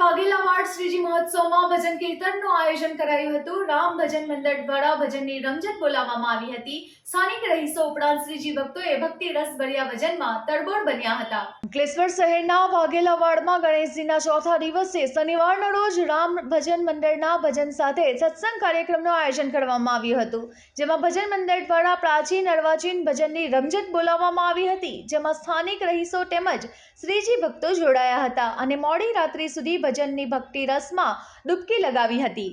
વાઘેલા વાડ શ્રીજી મહોત્સવમાં ભજન કીર્તનનું આયોજન કરાયું હતું. રામ ભજન મંડળ દ્વારા ભજનની રમઝટ બોલાવવામાં આવી હતી. સ્થાનિક રહીશો ઉપરાંત શ્રીજી ભક્તોએ ભક્તિ રસ ભર્યા ભજનમાં તડબોળ બન્યા હતા. અંકલેશ્વર શહેરના વાઘેલા વાડમાં ગણેશજીના ચોથા દિવસે શનિવારના રોજ રામ ભજન મંડળના ભજન સાથે સત્સંગ કાર્યક્રમનું આયોજન કરવામાં આવ્યું હતું. જેમાં ભજન મંડળ દ્વારા પ્રાચીન અર્વાચીન ભજનની રમઝટ બોલાવવામાં આવી હતી. જેમાં સ્થાનિક રહીશો તેમજ શ્રીજી ભક્તો જોડાયા હતા અને મોડી રાત્રિ સુધી ભજનની ભક્તિ રસમાં ડૂબકી લગાવી હતી.